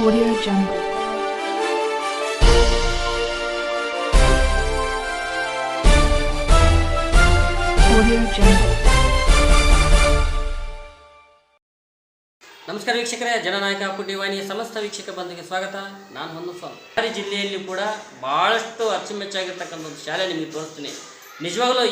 Audio Jungle. ನಮಸ್ಕಾರ ವೀಕ್ಷಕರೇ, ಜನನಾಯಕ ವಾಹಿನಿಯ ಸಮಸ್ತ ವೀಕ್ಷಕ ಬಂಧುಗೆ ಸ್ವಾಗತ. ನಾನು ಹೊನ್ನು ಸ್ವಾಮಿ ಜಿಲ್ಲೆಯಲ್ಲಿ ಕೂಡ ಬಹಳಷ್ಟು ಅಚ್ಚುಮೆಚ್ಚಾಗಿರ್ತಕ್ಕಂಥ ಒಂದು ಶಾಲೆ ನಿಮಗೆ ತೋರಿಸ್ತೀನಿ. ನಿಜವಾಗ್ಲೂ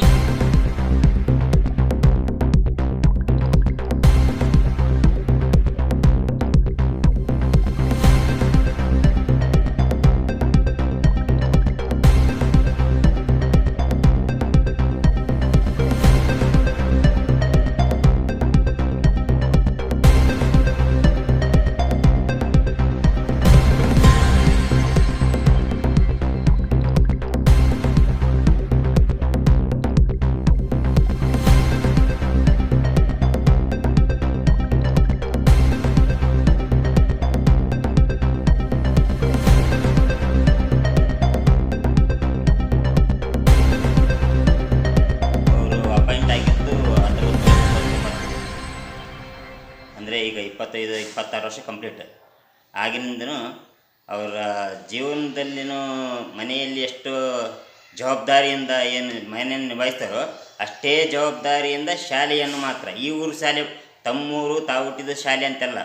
ಜವಾಬ್ದಾರಿಯಿಂದ ಏನು ಮನೆಯನ್ನು ನಿಭಾಯಿಸ್ತಾರೋ ಅಷ್ಟೇ ಜವಾಬ್ದಾರಿಯಿಂದ ಶಾಲೆಯನ್ನು ಮಾತ್ರ. ಈ ಊರು ಶಾಲೆ ತಮ್ಮೂರು ತಾವು ಹುಟ್ಟಿದ ಶಾಲೆ ಅಂತೆಲ್ಲ.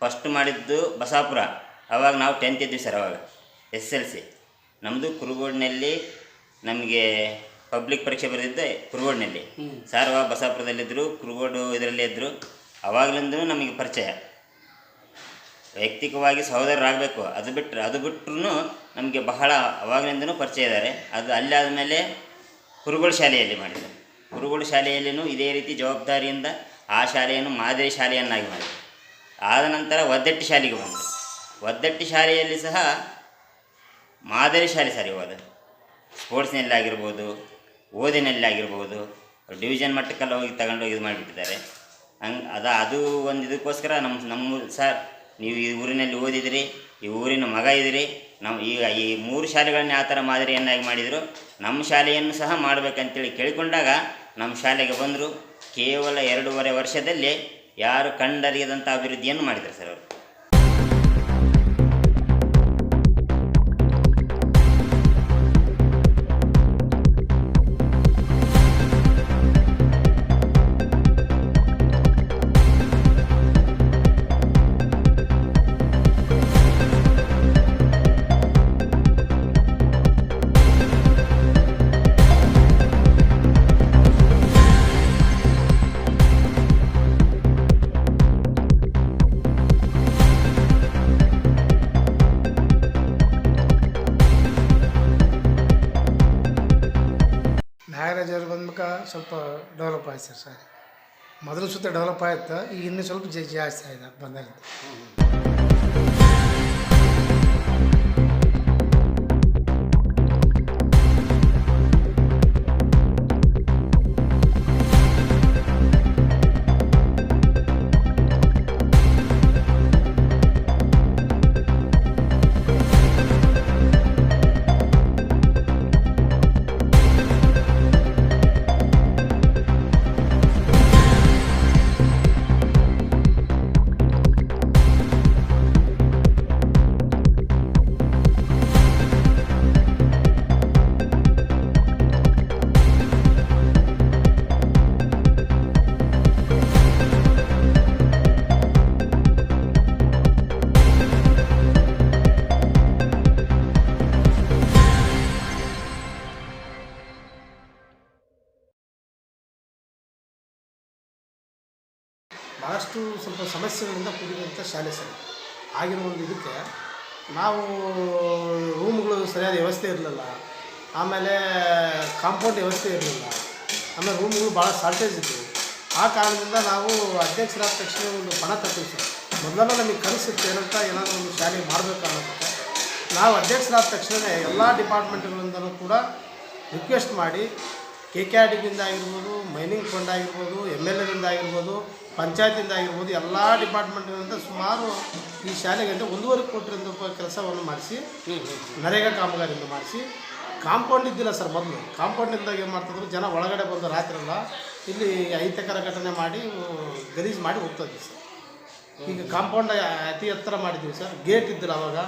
ಫಸ್ಟ್ ಮಾಡಿದ್ದು ಬಸಾಪುರ. ಅವಾಗ ನಾವು ಟೆಂತ್ ಇದ್ವಿ ಸರ್ ಅವಾಗ. ಎಸ್ ಎಲ್ ಸಿ ನಮ್ಮದು ಕುರುಗೋಡಿನಲ್ಲಿ ನಮಗೆ ಪಬ್ಲಿಕ್ ಪರೀಕ್ಷೆ ಬರೆದಿದ್ದೆ ಕುರುಗೋಡಿನಲ್ಲಿ ಸಾರ್ ಅವಾಗ ಬಸಾಪುರದಲ್ಲಿದ್ದರು ಕುರುಗೋಡು ಇದರಲ್ಲೇ ಇದ್ದರು ಅವಾಗಲಿಂದನೂ ನಮಗೆ ಪರಿಚಯ. ವೈಯಕ್ತಿಕವಾಗಿ ಸಹೋದರರಾಗಬೇಕು. ಅದು ಬಿಟ್ಟರೆ ಅದು ಬಿಟ್ಟರು ನಮಗೆ ಬಹಳ ಅವಾಗಲಿಂದನೂ ಪರಿಚಯ ಇದ್ದಾರೆ ಅದು ಅಲ್ಲಿ ಆದಮೇಲೆ ಕುರುಗಳು ಶಾಲೆಯಲ್ಲಿ ಮಾಡಿದರು. ಕುರುಗಳು ಶಾಲೆಯಲ್ಲಿನೂ ಇದೇ ರೀತಿ ಜವಾಬ್ದಾರಿಯಿಂದ ಆ ಶಾಲೆಯನ್ನು ಮಾದರಿ ಶಾಲೆಯನ್ನಾಗಿ ಮಾಡಿದರು. ಆದ ನಂತರ ಒದ್ದಟ್ಟಿ ಶಾಲೆಗೆ ಬಂದರು. ಒದ್ದಟ್ಟಿ ಶಾಲೆಯಲ್ಲಿ ಸಹ ಮಾದರಿ ಶಾಲೆ ಸರಿ ಹೋದರು ಸ್ಪೋರ್ಟ್ಸ್ನಲ್ಲಿ ಆಗಿರ್ಬೋದು ಓದಿನಲ್ಲಿ ಆಗಿರ್ಬೋದು ಡಿವಿಷನ್ ಮಟ್ಟಕ್ಕೆಲ್ಲ ಹೋಗಿ ತಗೊಂಡೋಗಿ ಇದು ಮಾಡಿಬಿಟ್ಟಿದ್ದಾರೆ. ಹಂಗೆ, ಅದು ಅದು ಒಂದು ಇದಕ್ಕೋಸ್ಕರ ನಮ್ಮ ನಮ್ಮ ಸರ್ ನೀವು ಈ ಊರಿನಲ್ಲಿ ಓದಿದಿರಿ, ಈ ಊರಿನ ಮಗ ಇದ್ದೀರಿ ನಾವು ಈಗ ಈ ಮೂರು ಶಾಲೆಗಳನ್ನ ಯಾವ ಥರ ಮಾದರಿಯನ್ನಾಗಿ ಮಾಡಿದರು. ನಮ್ಮ ಶಾಲೆಯನ್ನು ಸಹ ಮಾಡಬೇಕಂತೇಳಿ ಕೇಳಿಕೊಂಡಾಗ ನಮ್ಮ ಶಾಲೆಗೆ ಬಂದರು. ಕೇವಲ ಎರಡೂವರೆ ವರ್ಷದಲ್ಲಿ ಯಾರು ಕಂಡರಿಯದಂಥ ಅಭಿವೃದ್ಧಿಯನ್ನು ಮಾಡಿದರು ಸರ್ ಅವರು. ಸ್ವಲ್ಪ ಡೆವಲಪ್ ಆಯ್ತು ಸರ್ ಸರ್ ಮೊದಲು ಸುತ್ತ ಡೆವಲಪ್ ಆಯ್ತು, ಈಗ ಇನ್ನೂ ಸ್ವಲ್ಪ ಜಾಸ್ತಿ ಆಯ್ತು ಬಂದಾಗ ಸಮಸ್ಯೆಗಳಿಂದ ಕೂಡಿದಂಥ ಶಾಲೆ ಸರ್. ಆಗಿನ ಒಂದು ಇದಕ್ಕೆ ನಾವು ರೂಮ್ಗಳು ಸರಿಯಾದ ವ್ಯವಸ್ಥೆ ಇರಲಿಲ್ಲ. ಆಮೇಲೆ ಕಾಂಪೌಂಡ್ ವ್ಯವಸ್ಥೆ ಇರಲಿಲ್ಲ. ಆಮೇಲೆ ರೂಮ್ಗಳು ಭಾಳ ಶಾರ್ಟೇಜ್ ಇತ್ತು ಆ ಕಾರಣದಿಂದ ನಾವು ಅಧ್ಯಕ್ಷರಾದ ತಕ್ಷಣ ಒಂದು ಪಣ ತರ್ತೀವಿ ಸರ್. ಮೊದಲೆಲ್ಲ ನಮಗೆ ಕನಸಿತ್ತು ಏನಂತ ಏನಾದರೂ ಒಂದು ಶಾಲೆ ಮಾಡಬೇಕು ಅನ್ನೋದಕ್ಕೆ. ನಾವು ಅಧ್ಯಕ್ಷರಾದ ತಕ್ಷಣವೇ ಎಲ್ಲ ಡಿಪಾರ್ಟ್ಮೆಂಟ್ಗಳಿಂದಲೂ ಕೂಡ ರಿಕ್ವೆಸ್ಟ್ ಮಾಡಿ ಕೆ ಕೆ ಆರ್ ಡಿಯಿಂದ ಆಗಿರ್ಬೋದು ಮೈನಿಂಗ್ ಫಂಡ್ ಆಗಿರ್ಬೋದು ಎಂ ಎಲ್ ಎದಿಂದ ಆಗಿರ್ಬೋದು ಪಂಚಾಯತಿಂದ ಆಗಿರ್ಬೋದು ಎಲ್ಲ ಡಿಪಾರ್ಟ್ಮೆಂಟ್ಗಳಿಂದ ಸುಮಾರು ಈ ಶಾಲೆಗೆ ಅಂದರೆ ಒಂದೂವರೆ ಕೋಟಿ ರೂಪಾಯಿ ಕೆಲಸವನ್ನು ಮಾಡಿಸಿ ನರೇಗಾ ಕಾಮಗಾರಿಯಿಂದ ಮಾಡಿಸಿ ಕಾಂಪೌಂಡ್ ಇದ್ದಿಲ್ಲ ಸರ್ ಮೊದಲು. ಕಾಂಪೌಂಡಿಂದಾಗ ಏನು ಮಾಡ್ತಿದ್ರು ಜನ ಒಳಗಡೆ ಬಂದು ರಾತ್ರಿ ಎಲ್ಲ ಇಲ್ಲಿ ಅಹಿತಕರ ಘಟನೆ ಮಾಡಿ ಗಲೀಜು ಮಾಡಿ ಹೋಗ್ತದೆ ಸರ್. ಈಗ ಕಾಂಪೌಂಡ್ ಅತಿ ಎತ್ತರ ಮಾಡಿದ್ದೀವಿ ಸರ್. ಗೇಟ್ ಇದ್ದಿಲ್ಲ ಅವಾಗ.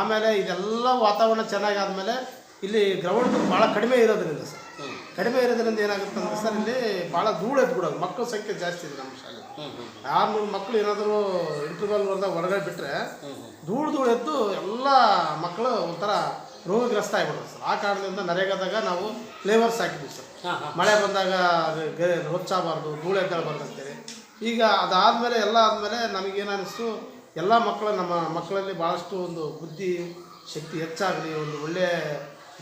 ಆಮೇಲೆ ಇದೆಲ್ಲ ವಾತಾವರಣ ಚೆನ್ನಾಗಿ ಆದಮೇಲೆ ಇಲ್ಲಿ ಗ್ರೌಂಡ್ ಭಾಳ ಕಡಿಮೆ ಇರೋದ್ರಿಂದ ಸರ್. ಕಡಿಮೆ ಇರೋದ್ರಿಂದ ಏನಾಗುತ್ತೆ ಅಂದ್ರೆ ಸರ್ ಇಲ್ಲಿ ಭಾಳ ಧೂಳು ಎದ್ಬಿಡೋದು ಮಕ್ಕಳ ಸಂಖ್ಯೆ ಜಾಸ್ತಿ ಇದೆ ನಮ್ಮ ಶಾಲೆ ಆರ್ನೂರು ಮಕ್ಕಳು ಏನಾದರೂ ಇಂಟರ್ವಲ್ ಹೊರದಾಗ ಹೊರಗಡೆ ಬಿಟ್ಟರೆ ಧೂಳು ಧೂಳು ಎದ್ದು ಎಲ್ಲ ಮಕ್ಕಳು ಒಂಥರ ರೋಗಗ್ರಸ್ತ ಆಗಿಬಿಡೋದು ಸರ್. ಆ ಕಾರಣದಿಂದ ನರೇಗಾದಾಗ ನಾವು ಫ್ಲೇವರ್ಸ್ ಹಾಕಿದ್ವಿ ಸರ್. ಮಳೆ ಬಂದಾಗ ಹೊಚ್ಚಾಗಬಾರ್ದು ಧೂಳು ಎದ್ದೇಳಬಾರ್ದು ಅಂತೇಳಿ. ಈಗ ಅದಾದಮೇಲೆ ಎಲ್ಲ ಆದಮೇಲೆ ನಮಗೇನು ಅನ್ನಿಸ್ತು ಎಲ್ಲ ಮಕ್ಕಳು ನಮ್ಮ ಮಕ್ಕಳಲ್ಲಿ ಭಾಳಷ್ಟು ಒಂದು ಬುದ್ಧಿ ಶಕ್ತಿ ಹೆಚ್ಚಾಗಲಿ ಒಂದು ಒಳ್ಳೆಯ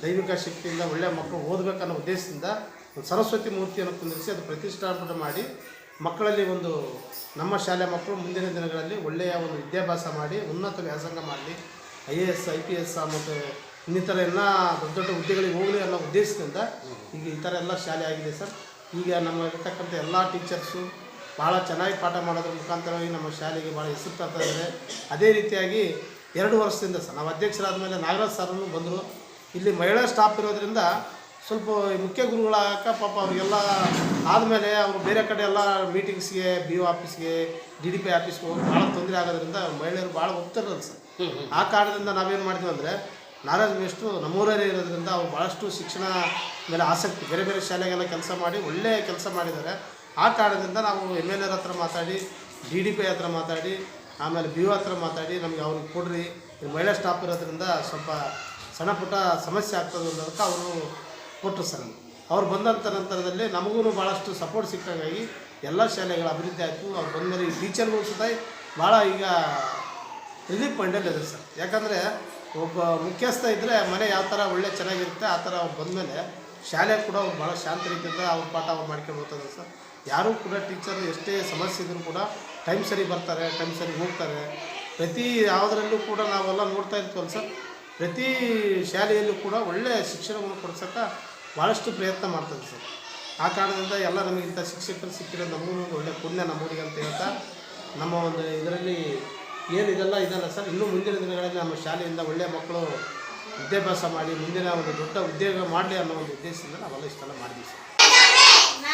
ದೈವಿಕ ಶಕ್ತಿಯಿಂದ ಒಳ್ಳೆಯ ಮಕ್ಕಳು ಓದಬೇಕನ್ನೋ ಉದ್ದೇಶದಿಂದ ಒಂದು ಸರಸ್ವತಿ ಮೂರ್ತಿಯನ್ನು ಕುಂದಿರಿಸಿ ಅದು ಪ್ರತಿಷ್ಠಾಪನೆ ಮಾಡಿ ಮಕ್ಕಳಲ್ಲಿ ಒಂದು ನಮ್ಮ ಶಾಲೆ ಮಕ್ಕಳು ಮುಂದಿನ ದಿನಗಳಲ್ಲಿ ಒಳ್ಳೆಯ ಒಂದು ವಿದ್ಯಾಭ್ಯಾಸ ಮಾಡಿ, ಉನ್ನತ ವ್ಯಾಸಂಗ ಮಾಡಲಿ I A S, I P S, ಮತ್ತು ಇನ್ನಿತರ ಎಲ್ಲ ದೊಡ್ಡ ದೊಡ್ಡ ಹುದ್ದೆಗಳಿಗೆ ಹೋಗಲಿ ಅನ್ನೋ ಉದ್ದೇಶದಿಂದ ಈಗ ಈ ಥರ ಎಲ್ಲ ಶಾಲೆ ಆಗಿದೆ ಸರ್. ಈಗ ನಮ್ಮ ಇರ್ತಕ್ಕಂಥ ಎಲ್ಲ ಟೀಚರ್ಸು ಭಾಳ ಚೆನ್ನಾಗಿ ಪಾಠ ಮಾಡೋದ್ರ ಮುಖಾಂತರವಾಗಿ ನಮ್ಮ ಶಾಲೆಗೆ ಭಾಳ ಹೆಸರು ತರ್ತಾ ಇದ್ದಾರೆ. ಅದೇ ರೀತಿಯಾಗಿ ಎರಡು ವರ್ಷದಿಂದ ಸರ್, ನಾವು ಅಧ್ಯಕ್ಷರಾದ ಮೇಲೆ ನಾಗರಾಜ್ ಸರನ್ನು ಬಂದರು. ಇಲ್ಲಿ ಮಹಿಳಾ ಸ್ಟಾಫ್ ಇರೋದ್ರಿಂದ ಸ್ವಲ್ಪ ಮುಖ್ಯ ಗುರುಗಳಾಗ ಪಾಪ ಅವರಿಗೆಲ್ಲ ಆದಮೇಲೆ ಅವರು ಬೇರೆ ಕಡೆ ಎಲ್ಲ ಮೀಟಿಂಗ್ಸ್ಗೆ ಬಿ ಒ ಆಫೀಸ್ಗೆ ಡಿ ಡಿ ಪಿ ಆಫೀಸ್ಗೆ ಹೋಗಿ ಭಾಳ ತೊಂದರೆ ಆಗೋದ್ರಿಂದ ಮಹಿಳೆಯರು ಭಾಳ ಒಪ್ತಾರಲ್ಲ ಸರ್. ಆ ಕಾರಣದಿಂದ ನಾವೇನು ಮಾಡಿದ್ವಿ ಅಂದರೆ ನಾರಾಜ್ ಮೇಷ್ಟು ನಮ್ಮೂರೇ ಇರೋದ್ರಿಂದ ಅವ್ರು ಭಾಳಷ್ಟು ಶಿಕ್ಷಣ ಮೇಲೆ ಆಸಕ್ತಿ ಬೇರೆ ಬೇರೆ ಶಾಲೆಗೆಲ್ಲ ಕೆಲಸ ಮಾಡಿ ಒಳ್ಳೆಯ ಕೆಲಸ ಮಾಡಿದ್ದಾರೆ. ಆ ಕಾರಣದಿಂದ ನಾವು ಎಂ ಎಲ್ ಎರ್ ಹತ್ರ ಮಾತಾಡಿ ಡಿ ಡಿ ಪಿ ಹತ್ರ ಮಾತಾಡಿ ಆಮೇಲೆ ಬಿ ಒ ಹತ್ರ ಮಾತಾಡಿ ನಮಗೆ ಅವ್ರಿಗೆ ಕೊಡ್ರಿ. ಮಹಿಳಾ ಸ್ಟಾಫ್ ಇರೋದ್ರಿಂದ ಸ್ವಲ್ಪ ಸಣ್ಣ ಪುಟ್ಟ ಸಮಸ್ಯೆ ಆಗ್ತದೆ ಅನ್ನೋದಕ್ಕೆ ಅವರು ಕೊಟ್ಟರು ಸರ್ ಅವ್ರು ಬಂದಂಥ ನಂತರದಲ್ಲಿ ನಮಗೂ ಭಾಳಷ್ಟು ಸಪೋರ್ಟ್ ಸಿಕ್ಕಂಗಾಗಿ ಎಲ್ಲ ಶಾಲೆಗಳ ಅಭಿವೃದ್ಧಿ ಆಯಿತು. ಅವ್ರು ಬಂದಮೇಲೆ ಈ ಟೀಚರ್ಗಳು ಸುತ್ತ ಭಾಳ ಈಗ ರಿಲೀಫ್ ಪಾಯಿಂಟಲ್ಲಿ ಇದೆ ಸರ್. ಯಾಕಂದರೆ ಒಬ್ಬ ಮುಖ್ಯಸ್ಥ ಇದ್ದರೆ ಮನೆ ಯಾವ ಥರ ಒಳ್ಳೆ ಚೆನ್ನಾಗಿರುತ್ತೆ, ಆ ಥರ ಅವ್ರು ಬಂದಮೇಲೆ ಶಾಲೆ ಕೂಡ ಅವ್ರು ಭಾಳ ಶಾಂತ ರೀತಿಯಿಂದ ಅವ್ರ ಪಾಠ ಅವ್ರು ಮಾಡ್ಕೊಂಡು ಹೋಗ್ತಾರೆ ಸರ್. ಯಾರೂ ಕೂಡ ಟೀಚರ್ ಎಷ್ಟೇ ಸಮಸ್ಯೆ ಇದ್ದರೂ ಕೂಡ ಟೈಮ್ ಸರಿ ಬರ್ತಾರೆ ಟೈಮ್ ಸರಿ ಹೋಗ್ತಾರೆ. ಪ್ರತಿ ಯಾವುದರಲ್ಲೂ ಕೂಡ ನಾವೆಲ್ಲ ನೋಡ್ತಾ ಇರ್ತೀವಲ್ಲ ಸರ್. ಪ್ರತಿ ಶಾಲೆಯಲ್ಲೂ ಕೂಡ ಒಳ್ಳೆಯ ಶಿಕ್ಷಣವನ್ನು ಕೊಡ್ಸೋಕ್ಕೆ ಭಾಳಷ್ಟು ಪ್ರಯತ್ನ ಮಾಡ್ತದೆ ಸರ್. ಆ ಕಾರಣದಿಂದ ಎಲ್ಲ ನಮಗೆ ಇಂಥ ಶಿಕ್ಷಕರು ಸಿಕ್ಕಿರೋ ನಮಗೂ ಒಂದು ಒಳ್ಳೆಯ ಪುಣ್ಯ ನಮ್ಮೂರಿಗೆ ಅಂತ ಹೇಳ್ತಾ ನಮ್ಮ ಒಂದು ಇದರಲ್ಲಿ ಏನು ಇದೆಲ್ಲ ಇದಲ್ಲ ಸರ್. ಇನ್ನೂ ಮುಂದಿನ ದಿನಗಳಲ್ಲಿ ನಮ್ಮ ಶಾಲೆಯಿಂದ ಒಳ್ಳೆಯ ಮಕ್ಕಳು ವಿದ್ಯಾಭ್ಯಾಸ ಮಾಡಿ ಮುಂದಿನ ಒಂದು ದೊಡ್ಡ ಉದ್ಯೋಗ ಮಾಡಲಿ ಅನ್ನೋ ಒಂದು ಉದ್ದೇಶದಿಂದ ನಾವೆಲ್ಲ ಇಷ್ಟೆಲ್ಲ ಮಾಡಿದ್ವಿ ಸರ್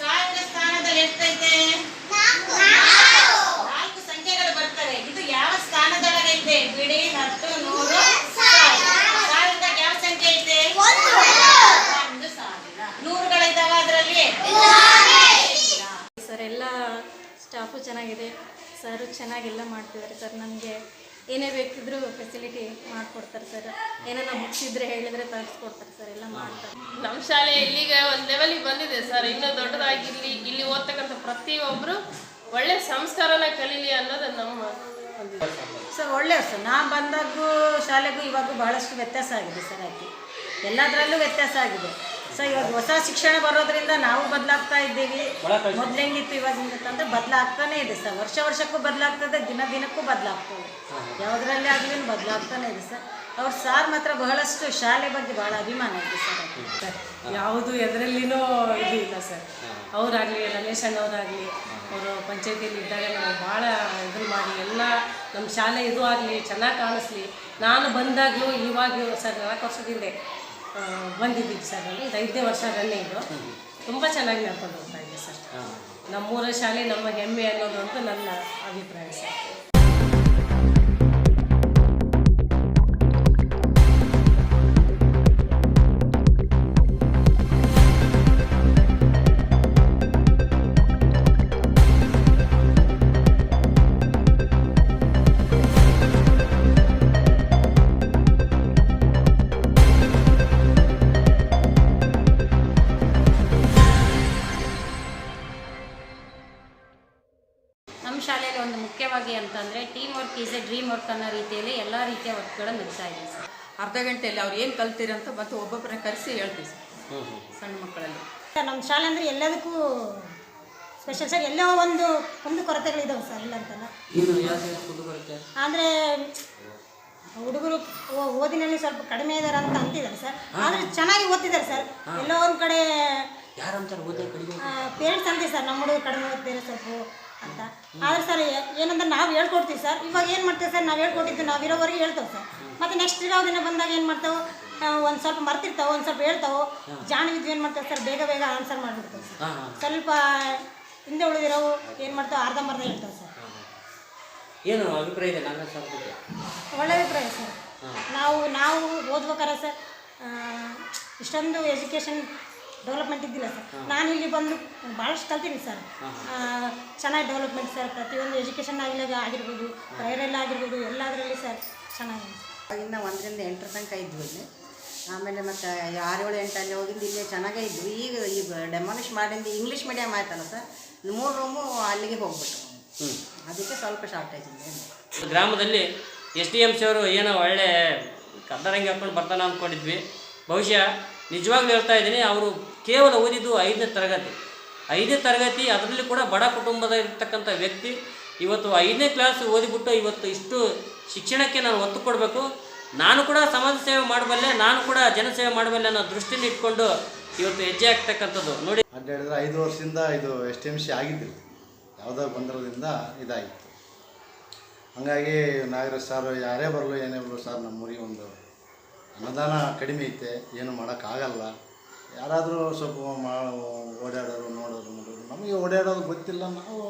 ಸಾವಿರ ಸ್ಥಾನದಲ್ಲಿ ಎಷ್ಟೈತೆ ನಾಲ್ಕು ಸಂಖ್ಯೆಗಳು ಬರ್ತವೆ ಇದು ಯಾವ ಸ್ಥಾನದೊಳಗೈತೆ ಬಿಡಿ ಹತ್ತು ನೂರು ಸಾವಿರ ಸಾವಿರದಾಗ ಯಾವ ಸಂಖ್ಯೆ ಐತೆ ಒಂದು ಸಾವಿರ ನೂರುಗಳಿದ್ದಾವ ಅದರಲ್ಲಿ ಸರ್ ಎಲ್ಲ ಸ್ಟಾಫು ಚೆನ್ನಾಗಿದೆ ಸರು ಚೆನ್ನಾಗೆಲ್ಲ ಮಾಡ್ತಿದ್ದಾರೆ ಸರ್. ನಮಗೆ ಏನೇ ಬೇಕಿದ್ರೂ ಫೆಸಿಲಿಟಿ ಮಾಡಿಕೊಡ್ತಾರೆ ಸರ್. ಏನಾರ ಬುಕ್ಸ್ ಇದ್ದರೆ ಹೇಳಿದರೆ ತರಿಸ್ಕೊಡ್ತಾರೆ ಸರ್. ಎಲ್ಲ ಮಾಡ್ತಾರೆ. ನಮ್ಮ ಶಾಲೆ ಇಲ್ಲಿಗೆ ಒಂದು ಲೆವೆಲಿಗೆ ಬಂದಿದೆ ಸರ್. ಇನ್ನೂ ದೊಡ್ಡದಾಗಿರಲಿ ಇಲ್ಲಿ ಓದ್ತಕ್ಕಂಥ ಪ್ರತಿಯೊಬ್ಬರು ಒಳ್ಳೆ ಸಂಸ್ಕಾರನ ಕಲೀಲಿ ಅನ್ನೋದು ನಮ್ಮ. ಸರ್ ಒಳ್ಳೆ ಸರ್. ನಾ ಬಂದಾಗೂ ಶಾಲೆಗೂ ಇವಾಗೂ ಬಹಳಷ್ಟು ವ್ಯತ್ಯಾಸ ಆಗಿದೆ ಸರ್ ಆಕೆ. ಎಲ್ಲದರಲ್ಲೂ ವ್ಯತ್ಯಾಸ ಆಗಿದೆ. ಸೊ ಇವಾಗ ಹೊಸ ಶಿಕ್ಷಣ ಬರೋದ್ರಿಂದ ನಾವು ಬದಲಾಗ್ತಾ ಇದ್ದೀವಿ. ಮೊದ್ಲು ಹೆಂಗಿತ್ತು ಇವಾಗ ಹೆಂಗಿತ್ತು ಬದಲಾಗ್ತಾನೆ ಇದೆ ಸರ್. ವರ್ಷ ವರ್ಷಕ್ಕೂ ಬದಲಾಗ್ತದೆ ದಿನ ದಿನಕ್ಕೂ ಬದಲಾಗ್ತದೆ. ಯಾವುದರಲ್ಲಿ ಆಗಲಿ ಬದಲಾಗ್ತಾನೆ ಇದೆ ಸರ್. ಅವ್ರ ಸಾರ್ ಮಾತ್ರ ಬಹಳಷ್ಟು ಶಾಲೆ ಬಗ್ಗೆ ಬಹಳ ಅಭಿಮಾನ ಇದೆ ಸರ್ ಯಾವುದು ಎದರಲ್ಲಿನೂ ಇದು ಇಲ್ಲ ಸರ್. ಅವರಾಗಲಿ ರಮೇಶ್ ಅಣ್ಣವರಾಗಲಿ ಅವರು ಪಂಚಾಯತಿಯಲ್ಲಿ ಇದ್ದಾಗ ನಾವು ಭಾಳ ಇದು ಮಾಡಿ ಎಲ್ಲ ನಮ್ಮ ಶಾಲೆ ಇದು ಆಗಲಿ ಚೆನ್ನಾಗಿ ಕಾಣಿಸ್ಲಿ. ನಾನು ಬಂದಾಗಲೂ ಇವಾಗ ಸರ್ ನಾಲ್ಕು ವರ್ಷದ ಆ, ಸರ್. ನಾನು ಇದು ಐದನೇ ವರ್ಷ ರನ್ನಿಂಗು ತುಂಬ ಚೆನ್ನಾಗಿ ನಡ್ಕೊಂಡು ಹೋಗ್ತಾ ಇದೆ ಸರ್. ನಮ್ಮೂರ ಶಾಲೆ ನಮ್ಮ ಹೆಮ್ಮೆ ಅನ್ನೋದು ಒಂದು ನನ್ನ ಅಭಿಪ್ರಾಯ ಸರ್. ಅರ್ಧ ಗಂಟೆಯಲ್ಲಿ ಅವ್ರು ಏನು ಕಲ್ತೀರಂತ ಮತ್ತು ಒಬ್ಬೊಬ್ಬರನ್ನ ಕರೆಸಿ ಹೇಳ್ತೀವಿ ಸರ್. ಸಣ್ಣ ಮಕ್ಕಳಲ್ಲಿ. ಸರ್ ನಮ್ಮ ಶಾಲೆ ಅಂದರೆ ಎಲ್ಲದಕ್ಕೂ ಸ್ಪೆಷಲ್ ಸರ್ ಎಲ್ಲೋ ಒಂದು ಒಂದು ಕೊರತೆಗಳಿದಾವೆ ಸರ್ ಎಲ್ಲ ಅಂತಲ್ಲ. ಏನು ಯಾಕೆ ಫುಡ್ ಬರುತ್ತೆ ಅಂದರೆ ಹುಡುಗರು ಓದಿನಲ್ಲಿ ಸ್ವಲ್ಪ ಕಡಿಮೆ ಇದ್ದಾರೆ ಅಂತ ಅಂತಿದ್ದಾರೆ ಸರ್. ಆದರೆ ಚೆನ್ನಾಗಿ ಓದ್ತಿದ್ದಾರೆ ಸರ್. ಎಲ್ಲೋ ಒಂದು ಕಡೆ ಯಾರಂತಾರೆ ಓದೇ ಕಡಿಮೆ ಪೇರೆಂಟ್ಸ್ ಅಂತೀವಿ ಸರ್ ನಮ್ಮ ಹುಡುಗರು ಕಡಿಮೆ ಓದ್ತಿದ್ದಾರೆ ಸ್ವಲ್ಪ. ಅಂತ. ಆದರೆ ಸರ್ ಏನಂದ್ರೆ ನಾವು ಹೇಳ್ಕೊಡ್ತೀವಿ ಸರ್. ಇವಾಗ ಏನು ಮಾಡ್ತೇವೆ ಸರ್ ನಾವು ಹೇಳ್ಕೊಟ್ಟಿದ್ದು ನಾವು ಇರೋವರೆಗೆ ಹೇಳ್ತೇವೆ ಸರ್. ಮತ್ತು ನೆಕ್ಸ್ಟ್ ಇರೋ ದಿನ ಬಂದಾಗ ಏನು ಮಾಡ್ತೇವೆ? ಒಂದು ಸ್ವಲ್ಪ ಮರ್ತಿರ್ತಾವೆ ಒಂದು ಸ್ವಲ್ಪ ಹೇಳ್ತಾವೆ. ಜಾಣ ವಿದ್ಯೆ ಏನು ಮಾಡ್ತೇವೆ ಸರ್ ಬೇಗ ಬೇಗ ಆನ್ಸರ್ ಮಾಡಿಬಿಡ್ತೇವೆ ಸರ್. ಸ್ವಲ್ಪ ಹಿಂದೆ ಉಳಿದಿರೋವು ಏನು ಮಾಡ್ತಾವೆ? ಅರ್ಧಂಬರ್ಧ ಹೇಳ್ತೇವೆ ಸರ್. ಏನು ಅಭಿಪ್ರಾಯ ಇದೆ ನಾಗರಾಜ್ ಸರ್ ಒಳ್ಳೆ ಅಭಿಪ್ರಾಯ ಸರ್. ನಾವು ನಾವು ಓದ್ಬೇಕಾರೆ ಸರ್ ಇಷ್ಟೊಂದು ಎಜುಕೇಷನ್ ಡೆವಲಪ್ಮೆಂಟ್ ಇದ್ದಿಲ್ಲ ಸರ್ ನಾನು ಇಲ್ಲಿ ಬಂದು ಭಾಳಷ್ಟು ಕಲ್ತೀನಿ ಸರ್ ಆ, ಚೆನ್ನಾಗಿ ಡೆವಲಪ್ಮೆಂಟ್ ಸರ್ ಪ್ರತಿಯೊಂದು ಎಜುಕೇಷನ್ ಆಗಿಲ್ಲ ಆಗಿರ್ಬೋದು ಪ್ರೈರಲ್ಲಿ ಆಗಿರ್ಬೋದು ಎಲ್ಲದರಲ್ಲಿ ಸರ್ ಚೆನ್ನಾಗಿ ಇನ್ನು ಒಂದರಿಂದ ಎಂಟರ ತನಕ ಇದ್ವಿ ಇಲ್ಲಿ. ಆಮೇಲೆ ಮತ್ತು ಆರು ಎಂಟು ಅಲ್ಲಿ ಹೋಗಿದ್ದು ಇಲ್ಲೇ ಚೆನ್ನಾಗೇ ಇದ್ವಿ. ಈಗ ಈಗ ಡೆಮಾಲಿಷ್ ಮಾಡಿಂದ ಇಂಗ್ಲೀಷ್ ಮೀಡಿಯಮ್ ಆಯ್ತಲ್ಲ ಸರ್ ಮೂರು ರೂಮು ಅಲ್ಲಿಗೆ ಹೋಗ್ಬಿಟ್ಟು ಅದಕ್ಕೆ ಸ್ವಲ್ಪ ಶಾರ್ಟೇಜ್ ಇದೆ. ಗ್ರಾಮದಲ್ಲಿ ಎಸ್ ಡಿ ಎಂ ಸಿ ಅವರು ಏನೋ ಒಳ್ಳೆ ಕದ್ದರಂಗಿ ಹಾಕೊಂಡು ಬರ್ತಾನೆ ಅಂದ್ಕೊಂಡಿದ್ವಿ ಬಹುಶಃ ನಿಜವಾಗ್ಲೂ ಹೇಳ್ತಾ ಇದ್ದೀನಿ, ಅವರು ಕೇವಲ ಓದಿದ್ದು ಐದನೇ ತರಗತಿ. ಐದನೇ ತರಗತಿ, ಅದರಲ್ಲಿ ಕೂಡ ಬಡ ಕುಟುಂಬದ ಇರ್ತಕ್ಕಂಥ ವ್ಯಕ್ತಿ, ಇವತ್ತು ಐದನೇ ಕ್ಲಾಸ್ ಓದಿಬಿಟ್ಟು ಇವತ್ತು ಇಷ್ಟು ಶಿಕ್ಷಣಕ್ಕೆ ನಾನು ಒತ್ತು ಕೊಡಬೇಕು. ನಾನು ಕೂಡ ಸಮಾಜ ಸೇವೆ ಮಾಡಬಲ್ಲೆ, ನಾನು ಕೂಡ ಜನಸೇವೆ ಮಾಡಬಲ್ಲೆ ಅನ್ನೋ ದೃಷ್ಟಿನ ಇಟ್ಕೊಂಡು ಇವತ್ತು ಹೆಜ್ಜೆ ಆಗ್ತಕ್ಕಂಥದ್ದು ನೋಡಿ. ಅಡ್ಡ ಹೇಳಿದ್ರೆ ಐದು ವರ್ಷದಿಂದ ಇದು ಎಸ್ ಟಿ ಎಂ ಸಿ ಆಗಿದ್ದಿಲ್ಲ. ಯಾವುದೋ ಬಂದಿರೋದ್ರಿಂದ ಇದಾಗಿತ್ತು. ಹಾಗಾಗಿ ನಾಗರಾಜ್ ಸರ್ ಯಾರೇ ಬರಲು, ಏನೇ ಬರಲು ಸರ್ ನಮ್ಮೂರಿಗೆ ಒಂದು ಅನುದಾನ ಕಡಿಮೆ ಐತೆ, ಏನು ಮಾಡೋಕ್ಕಾಗಲ್ಲ. ಯಾರಾದರೂ ಸ್ವಲ್ಪ ಮಾ, ಓಡಾಡೋರು, ನೋಡೋರು ನೋಡೋರು, ನಮಗೆ ಓಡಾಡೋದು ಗೊತ್ತಿಲ್ಲ, ನಾವು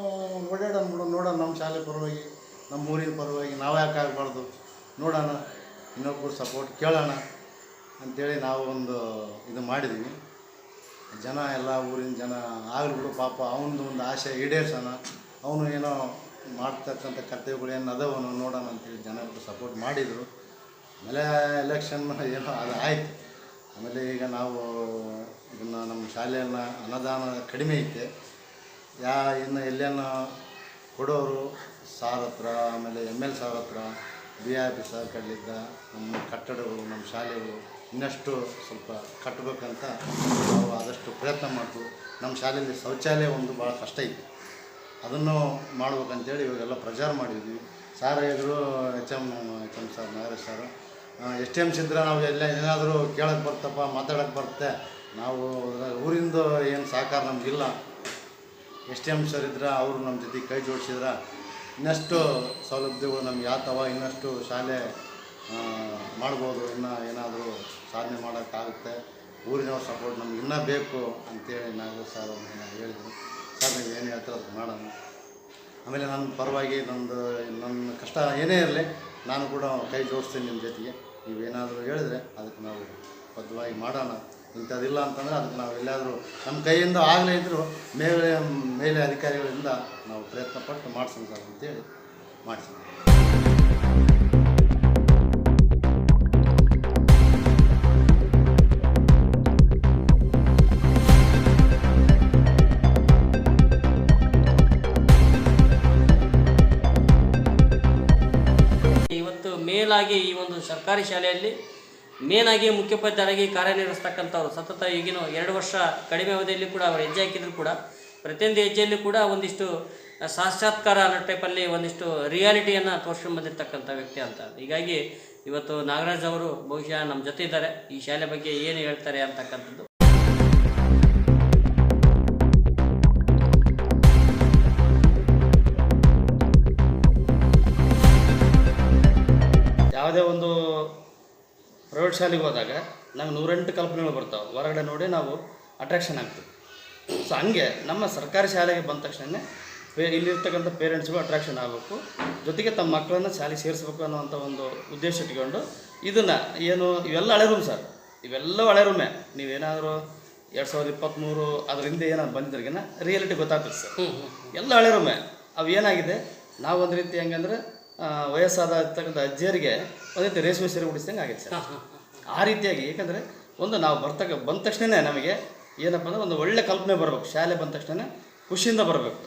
ಓಡಾಡೋಣ ಬಿಡು ನೋಡೋಣ ನಮ್ಮ ಶಾಲೆ ಪರವಾಗಿ ನಮ್ಮ ಊರಿನ ಪರವಾಗಿ, ನಾವು ಯಾಕೆ ಆಗಬಾರ್ದು? ನೋಡೋಣ ಇನ್ನೊಬ್ಬರು ಸಪೋರ್ಟ್ ಕೇಳೋಣ ಅಂಥೇಳಿ ನಾವು ಒಂದು ಇದು ಮಾಡಿದ್ವಿ. ಜನ ಎಲ್ಲ ಊರಿನ ಜನ ಆಗಲಿ ಬಿಡು, ಪಾಪ ಅವನದು ಒಂದು ಆಸೆ ಈಡೇರ್ಸೋಣ, ಅವನು ಏನೋ ಮಾಡ್ತಕ್ಕಂಥ ಕರ್ತವ್ಯಗಳು ಏನು ಅದಾವನು ನೋಡೋಣ ಅಂತೇಳಿ ಜನಗಳು ಸಪೋರ್ಟ್ ಮಾಡಿದರು. ಆಮೇಲೆ ಎಲೆಕ್ಷನ್ ಏನೋ ಅದು ಆಯಿತು. ಆಮೇಲೆ ಈಗ ನಾವು ಇದನ್ನು ನಮ್ಮ ಶಾಲೆಯನ್ನು ಅನುದಾನ ಕಡಿಮೆ ಐತೆ. ಯಾ ಇನ್ನು ಎಲ್ಲೇನೋ ಕೊಡೋರು ಸಾರ್ ಹತ್ರ, ಆಮೇಲೆ ಎಂ ಎಲ್ ಸಾರ್ ಹತ್ರ ಬಿ ಆರ್ ಪಿ ಸಾರ್ ಕಡಲಿದ್ದ ನಮ್ಮ ಕಟ್ಟಡಗಳು, ನಮ್ಮ ಶಾಲೆಗಳು ಇನ್ನಷ್ಟು ಸ್ವಲ್ಪ ಕಟ್ಟಬೇಕಂತ ನಾವು ಆದಷ್ಟು ಪ್ರಯತ್ನ ಮಾಡ್ತು ನಮ್ಮ ಶಾಲೆಯಲ್ಲಿ ಶೌಚಾಲಯ ಒಂದು ಭಾಳ ಕಷ್ಟ ಇತ್ತು ಅದನ್ನು ಮಾಡ್ಬೇಕಂತೇಳಿ ಇವಾಗೆಲ್ಲ ಪ್ರಚಾರ ಮಾಡಿದ್ವಿ. ಸಾರ್ ಹೇಳಿದ್ರು H M H M sir, Nagaraj sir S T M ಸಿದ್ರೆ ನಾವು ಎಲ್ಲ ಏನಾದರೂ ಕೇಳಕ್ಕೆ ಬರ್ತಪ್ಪ ಮಾತಾಡಕ್ಕೆ ಬರುತ್ತೆ. ನಾವು ಊರಿಂದ ಏನು ಸಹಕಾರ ನಮಗಿಲ್ಲ. ಎಸ್ ಟಿ ಎಂ ಸರ್ ಇದ್ರೆ ಅವರು ನಮ್ಮ ಜೊತೆ ಕೈ ಜೋಡಿಸಿದ್ರೆ ಇನ್ನಷ್ಟು ಸೌಲಭ್ಯಗಳು ನಮ್ಗೆ ಯಾತವ ಇನ್ನಷ್ಟು ಶಾಲೆ ಮಾಡ್ಬೋದು, ಇನ್ನು ಏನಾದರೂ ಸಾಧನೆ ಮಾಡೋಕ್ಕಾಗುತ್ತೆ. ಊರಿನವ್ರ ಸಪೋರ್ಟ್ ನಮ್ಗೆ ಇನ್ನೂ ಬೇಕು ಅಂತೇಳಿ ನಾಗರಾಜ್ ಸರ್ ಅವ್ರನ್ನ ಹೇಳಿದ್ರು. ಸರ್, ನೀವು ಏನು ಹೇಳ್ತೀರ ಅದು ಮಾಡೋಣ. ಆಮೇಲೆ ನನ್ನ ಪರವಾಗಿ ನಂದು ನನ್ನ ಕಷ್ಟ ಏನೇ ಇರಲಿ, ನಾನು ಕೂಡ ಕೈ ಜೋಡಿಸ್ತೀನಿ ನಿಮ್ಮ ಜೊತೆಗೆ. ನೀವೇನಾದರೂ ಹೇಳಿದ್ರೆ ಅದಕ್ಕೆ ನಾವು ಬದ್ಧವಾಗಿ ಮಾಡೋಣ. ಇಂಥದ್ದಿಲ್ಲ ಅಂತಂದರೆ ಅದಕ್ಕೆ ನಾವು ಎಲ್ಲಾದರೂ ನಮ್ಮ ಕೈಯಿಂದ ಆಗಲೇ ಇದ್ದರೂ ಮೇಲೆ ಮೇಲೆ ಅಧಿಕಾರಿಗಳಿಂದ ನಾವು ಪ್ರಯತ್ನ ಪಟ್ಟು ಮಾಡ್ಸೋಣ ಸರ್ ಅಂತೇಳಿ ಮಾಡ್ಸೋಣ ಮೇಲಾಗಿ ಈ ಒಂದು ಸರ್ಕಾರಿ ಶಾಲೆಯಲ್ಲಿ ಮೇನಾಗಿ ಮುಖ್ಯೋಪಾಧ್ಯಾಯರಾಗಿ ಕಾರ್ಯನಿರ್ವಹಿಸ್ತಕ್ಕಂಥವ್ರು. ಸತತ ಈಗಿನ ಎರಡು ವರ್ಷ ಕಡಿಮೆ ಅವಧಿಯಲ್ಲಿ ಕೂಡ ಅವರು ಹೆಜ್ಜೆ ಹಾಕಿದ್ರು ಕೂಡ, ಪ್ರತಿಯೊಂದು ಹೆಜ್ಜೆಯಲ್ಲಿ ಕೂಡ ಒಂದಿಷ್ಟು ಸಾಕ್ಷಾತ್ಕಾರ ಅನ್ನೋ ಟೈಪಲ್ಲಿ ಒಂದಿಷ್ಟು ರಿಯಾಲಿಟಿಯನ್ನು ತೋರಿಸ್ಕೊಂಡು ಬಂದಿರತಕ್ಕಂಥ ವ್ಯಕ್ತಿ ಅಂತ. ಹೀಗಾಗಿ ಇವತ್ತು ನಾಗರಾಜ್ ಅವರು ಬಹುಶಃ ನಮ್ಮ ಜೊತೆ ಇದ್ದಾರೆ. ಈ ಶಾಲೆ ಬಗ್ಗೆ ಏನು ಹೇಳ್ತಾರೆ ಅಂತಕ್ಕಂಥದ್ದು. ಯಾವುದೇ ಒಂದು ಪ್ರೈವೇಟ್ ಶಾಲೆಗೆ ಹೋದಾಗ ನಮ್ಗೆ ನೂರೆಂಟು ಕಲ್ಪನೆಗಳು ಬರ್ತಾವೆ. ಹೊರಗಡೆ ನೋಡಿ ನಾವು ಅಟ್ರಾಕ್ಷನ್ ಆಗ್ತೀವಿ. ಸೊ ಹಂಗೆ ನಮ್ಮ ಸರ್ಕಾರಿ ಶಾಲೆಗೆ ಬಂದ ತಕ್ಷಣ ಪೇ ಇಲ್ಲಿರ್ತಕ್ಕಂಥ ಪೇರೆಂಟ್ಸ್ಗೂ ಅಟ್ರಾಕ್ಷನ್ ಆಗಬೇಕು. ಜೊತೆಗೆ ತಮ್ಮ ಮಕ್ಕಳನ್ನು ಶಾಲೆಗೆ ಸೇರಿಸ್ಬೇಕು ಅನ್ನೋವಂಥ ಒಂದು ಉದ್ದೇಶ ಇಟ್ಕೊಂಡು ಇದನ್ನು ಏನು ಇವೆಲ್ಲ ಹಳೆ ರೂಮ್ ಸರ್ ಇವೆಲ್ಲ ಹಳೆ ರೂಮೇ ನೀವೇನಾದರೂ ಎರಡು ಸಾವಿರದ ಇಪ್ಪತ್ತ್ಮೂರು ಅದ್ರ ಹಿಂದೆ ಏನಾದ್ರು ಬಂದಿದ್ರಿಗಿನ ರಿಯಾಲಿಟಿ ಗೊತ್ತಾಗ್ತದೆ ಸರ್ ಎಲ್ಲ ಹಳೆ ರೂಮೇ ಅವು ಏನಾಗಿದೆ? ನಾವು ಒಂದು ರೀತಿ ಹೆಂಗಂದ್ರೆ ವಯಸ್ಸಾದ ಇರ್ತಕ್ಕಂಥ ಅಜ್ಜಿಯರಿಗೆ ರೀತಿ ರೇಷ್ಮೆ ಸೀರೆ ಉಡಿಸ್ದಂಗೆ ಆಗಿತ್ತು ಸರ್. ಆ ರೀತಿಯಾಗಿ ಏಕೆಂದರೆ ಒಂದು ನಾವು ಬರ್ತಕ್ಕ ಬಂದ ತಕ್ಷಣನೇ ನಮಗೆ ಏನಪ್ಪ ಅಂದರೆ ಒಂದು ಒಳ್ಳೆ ಕಲ್ಪನೆ ಬರಬೇಕು. ಶಾಲೆ ಬಂದ ತಕ್ಷಣ ಖುಷಿಯಿಂದ ಬರಬೇಕು.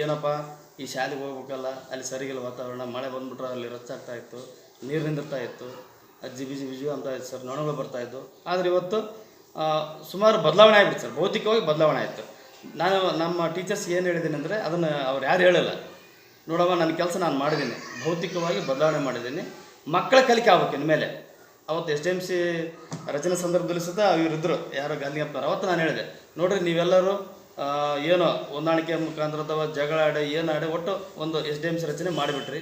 ಏನಪ್ಪ ಈ ಶಾಲೆಗೆ ಹೋಗ್ಬೇಕಲ್ಲ ಅಲ್ಲಿ ಸರಿಗಿಲ್ಲ ವಾತಾವರಣ ಮಳೆ ಬಂದುಬಿಟ್ರೆ ಅಲ್ಲಿ ರಚ್ಚಾಗ್ತಾ ಇತ್ತು ನೀರು ನಿಂದಿರ್ತಾ ಇತ್ತು ಅಜ್ಜಿ ಬಿಜಿ ಬಿಜಿ ಅಂತ ಇತ್ತು ಸರ್ ನೊಣಗಳು ಬರ್ತಾ ಇತ್ತು ಆದರೆ ಇವತ್ತು ಸುಮಾರು ಬದಲಾವಣೆ ಆಗಿಬಿಟ್ಟು ಸರ್ ಭೌತಿಕವಾಗಿ ಬದಲಾವಣೆ ಆಯಿತು. ನಾನು ನಮ್ಮ ಟೀಚರ್ಸ್ ಏನು ಹೇಳಿದ್ದೀನಿ ಅಂದರೆ ಅದನ್ನು ಅವ್ರು ಯಾರು ಹೇಳಲ್ಲ. ನೋಡಮ್ಮ ನನ್ನ ಕೆಲಸ ನಾನು ಮಾಡಿದ್ದೀನಿ. ಭೌತಿಕವಾಗಿ ಬದಲಾವಣೆ ಮಾಡಿದ್ದೀನಿ. ಮಕ್ಕಳ ಕಲಿಕೆ ಆಗ್ಬೇಕು ಇನ್ಮೇಲೆ ಅವತ್ತು ಎಸ್ ಡಿ ಎಂ ಸಿ ರಚನೆ ಸಂದರ್ಭದಲ್ಲಿ ಸುತ್ತ ಇವರಿದ್ದರು ಯಾರೋ ಗಾಂಧಿಯಪ್ಪನವ್ರು ಅವತ್ತು ನಾನು ಹೇಳಿದೆ, ನೋಡ್ರಿ ನೀವೆಲ್ಲರೂ ಏನೋ ಹೊಂದಾಣಿಕೆ ಮುಖಾಂತರ ಅಥವಾ ಜಗಳ ಆಡಿ, ಏನು ಆಡಿ, ಒಟ್ಟು ಒಂದು ಎಸ್ ಡಿ ಎಂ ಸಿ ರಚನೆ ಮಾಡಿಬಿಟ್ರಿ.